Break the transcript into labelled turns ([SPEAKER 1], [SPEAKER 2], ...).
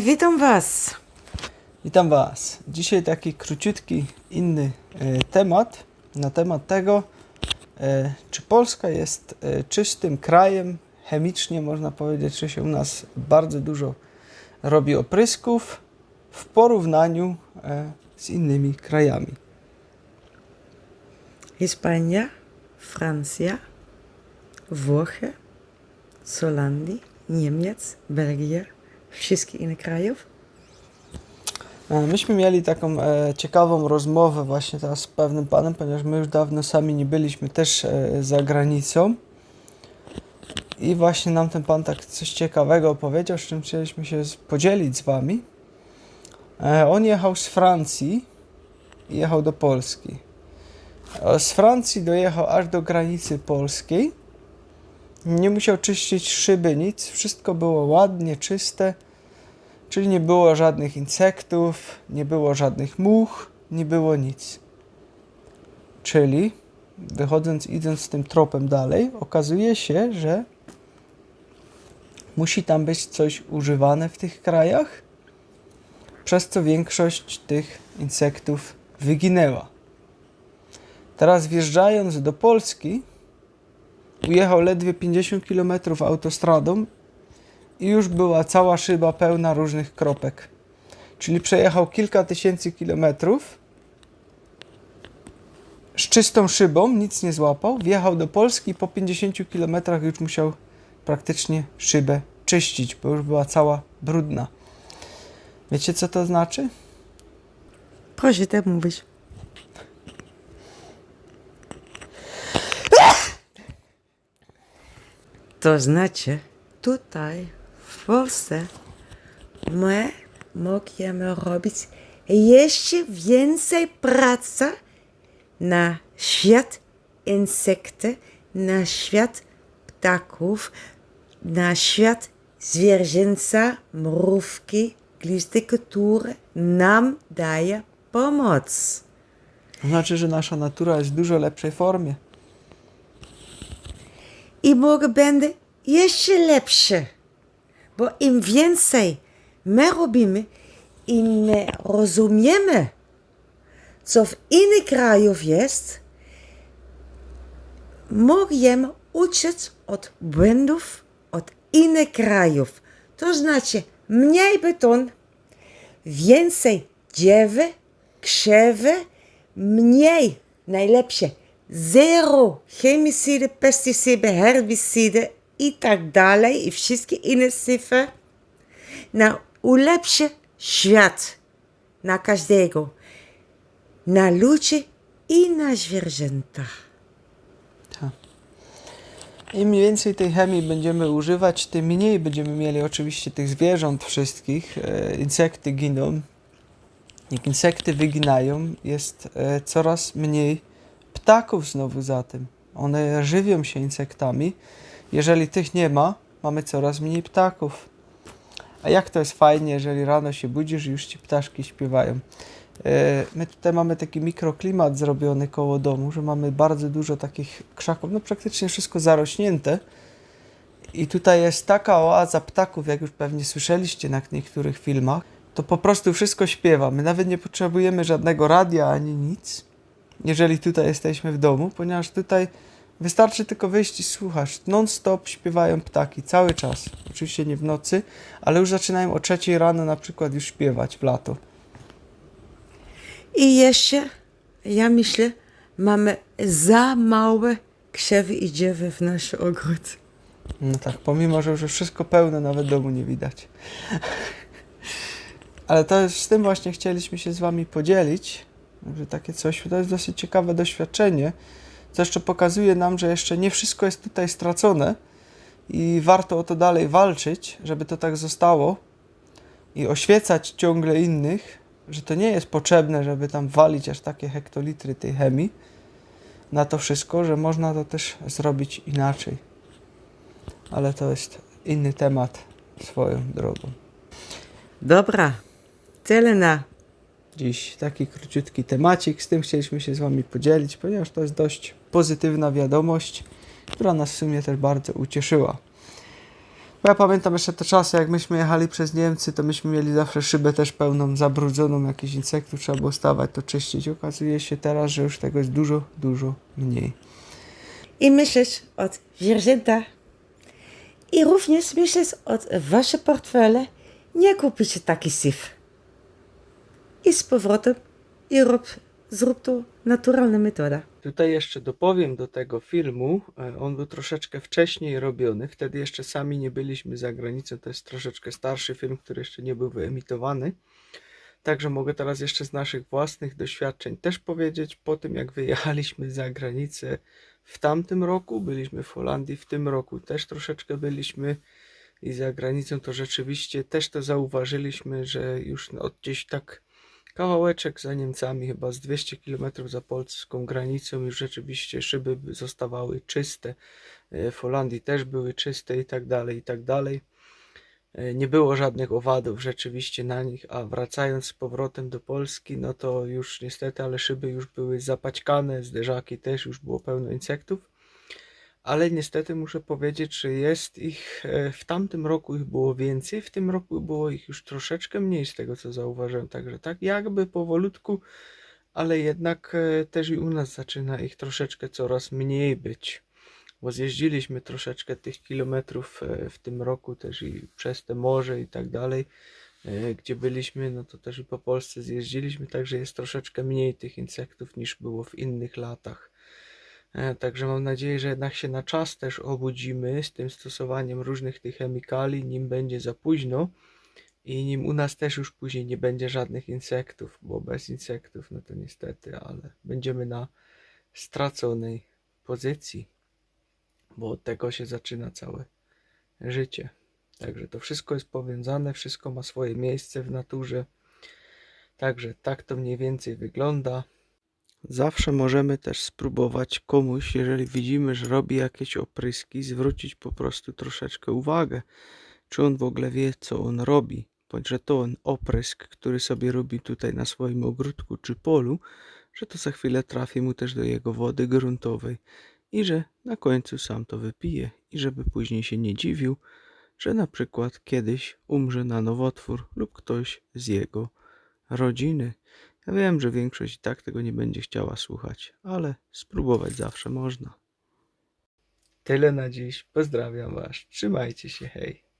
[SPEAKER 1] Witam Was.
[SPEAKER 2] Witam Was. Dzisiaj taki króciutki, inny e, temat na temat tego, e, czy Polska jest e, czystym krajem, chemicznie można powiedzieć, czy się u nas bardzo dużo robi oprysków w porównaniu e, z innymi krajami.
[SPEAKER 1] Hiszpania, Francja, Włochy, z Holandii, Niemiec, Belgia, wszystkie inne krajów.
[SPEAKER 2] E, Myśmy mieli taką e, ciekawą rozmowę właśnie teraz z pewnym panem, ponieważ my już dawno sami nie byliśmy też e, za granicą. I właśnie nam ten pan tak coś ciekawego opowiedział, z czym chcieliśmy się podzielić z wami. E, on jechał z Francji i jechał do Polski. E, Z Francji dojechał aż do granicy polskiej. Nie musiał czyścić szyby, nic. Wszystko było ładnie, czyste. Czyli nie było żadnych insektów, nie było żadnych much, nie było nic. Czyli, wychodząc, idąc tym tropem dalej, okazuje się, że musi tam być coś używane w tych krajach, przez co większość tych insektów wyginęła. Teraz wjeżdżając do Polski, ujechał ledwie 50 km autostradą i już była cała szyba pełna różnych kropek. Czyli przejechał kilka tysięcy kilometrów z czystą szybą, nic nie złapał, wjechał do Polski i po 50 kilometrach już musiał praktycznie szybę czyścić, bo już była cała brudna. Wiecie co to znaczy?
[SPEAKER 1] Proszę tak mówić. To znaczy, tutaj w Polsce my możemy robić jeszcze więcej pracy na świat insekty, na świat ptaków, na świat zwierzęca, mrówki, glisty, które nam daje pomoc.
[SPEAKER 2] To znaczy, że nasza natura jest w dużo lepszej formie.
[SPEAKER 1] I może będę jeszcze lepsze, bo im więcej my robimy, im my rozumiemy, co w innych krajach jest, możemy uczyć od błędów od innych krajów. To znaczy mniej beton, więcej dziewy, krzewy, mniej, najlepsze, zero chemicidy, pestycydy, herbicydy i tak dalej i wszystkie inne cyfry na ulepszy świat na każdego, na ludzi i na zwierzęta.
[SPEAKER 2] Im więcej tej chemii będziemy używać, tym mniej będziemy mieli oczywiście tych zwierząt wszystkich. E, insekty giną. Jak insekty wyginają, jest e, coraz mniej ptaków znowu za tym. One żywią się insektami. Jeżeli tych nie ma, mamy coraz mniej ptaków. A jak to jest fajnie, jeżeli rano się budzisz i już ci ptaszki śpiewają. E, My tutaj mamy taki mikroklimat zrobiony koło domu, że mamy bardzo dużo takich krzaków, no praktycznie wszystko zarośnięte. I tutaj jest taka oaza ptaków, jak już pewnie słyszeliście na niektórych filmach. To po prostu wszystko śpiewa. My nawet nie potrzebujemy żadnego radia ani nic, jeżeli tutaj jesteśmy w domu, ponieważ tutaj wystarczy tylko wyjść i słuchasz. Non-stop śpiewają ptaki, cały czas. Oczywiście nie w nocy, ale już zaczynają o trzeciej rano na przykład już śpiewać w lato.
[SPEAKER 1] I jeszcze, ja myślę, mamy za małe krzewy i dziewy w naszym ogród.
[SPEAKER 2] No tak, pomimo, że już wszystko pełne, nawet domu nie widać. Ale to z tym właśnie chcieliśmy się z Wami podzielić, że takie coś, to jest dosyć ciekawe doświadczenie, co jeszcze pokazuje nam, że jeszcze nie wszystko jest tutaj stracone i warto o to dalej walczyć, żeby to tak zostało i oświecać ciągle innych, że to nie jest potrzebne, żeby tam walić aż takie hektolitry tej chemii na to wszystko, że można to też zrobić inaczej ale to jest inny temat swoją drogą.
[SPEAKER 1] Dobra, tyle na
[SPEAKER 2] Dziś taki króciutki temacik, z tym chcieliśmy się z Wami podzielić, ponieważ to jest dość pozytywna wiadomość, która nas w sumie też bardzo ucieszyła. Bo ja pamiętam jeszcze te czasy, jak myśmy jechali przez Niemcy, to myśmy mieli zawsze szybę też pełną, zabrudzoną jakichś insektów, trzeba było stawać, to czyścić. Okazuje się teraz, że już tego jest dużo, dużo mniej.
[SPEAKER 1] I myślisz od zwierzęta. I również myślisz od wasze portfele. Nie kupicie taki syf. I z powrotem i rób, zrób to naturalna metoda.
[SPEAKER 2] Tutaj jeszcze dopowiem do tego filmu, e, on był troszeczkę wcześniej robiony, wtedy jeszcze sami nie byliśmy za granicą, to jest troszeczkę starszy film, który jeszcze nie był wyemitowany. Także mogę teraz jeszcze z naszych własnych doświadczeń też powiedzieć, po tym jak wyjechaliśmy za granicę w tamtym roku, byliśmy w Holandii, w tym roku też troszeczkę byliśmy i za granicą to rzeczywiście też to zauważyliśmy, że już od gdzieś tak kawałeczek za Niemcami, chyba z 200 km za polską granicą, już rzeczywiście szyby by zostawały czyste. E, W Holandii też były czyste i tak dalej, i tak dalej. E, Nie było żadnych owadów rzeczywiście na nich, a wracając z powrotem do Polski, no to już niestety, ale szyby już były zapaćkane, zderzaki też już było pełno insektów. Ale niestety muszę powiedzieć, że jest ich, e, w tamtym roku ich było więcej, w tym roku było ich już troszeczkę mniej z tego co zauważyłem, także tak jakby powolutku, ale jednak e, też i u nas zaczyna ich troszeczkę coraz mniej być, bo zjeździliśmy troszeczkę tych kilometrów e, w tym roku też i przez te morze i tak dalej, gdzie byliśmy, no to też i po Polsce zjeździliśmy, także jest troszeczkę mniej tych insektów niż było w innych latach. E, Także mam nadzieję, że jednak się na czas też obudzimy z tym stosowaniem różnych tych chemikali, nim będzie za późno i nim u nas też już później nie będzie żadnych insektów, bo bez insektów, no to niestety, ale będziemy na straconej pozycji, bo od tego się zaczyna całe życie. Także to wszystko jest powiązane, wszystko ma swoje miejsce w naturze. Także tak to mniej więcej wygląda. Zawsze możemy też spróbować komuś, jeżeli widzimy, że robi jakieś opryski, zwrócić po prostu troszeczkę uwagę, czy on w ogóle wie, co on robi, bądź że to on oprysk, który sobie robi tutaj na swoim ogródku czy polu, że to za chwilę trafi mu też do jego wody gruntowej i że na końcu sam to wypije i żeby później się nie dziwił, że na przykład kiedyś umrze na nowotwór lub ktoś z jego rodziny. Ja wiem, że większość i tak tego nie będzie chciała słuchać, ale spróbować zawsze można. Tyle na dziś. Pozdrawiam Was. Trzymajcie się. Hej.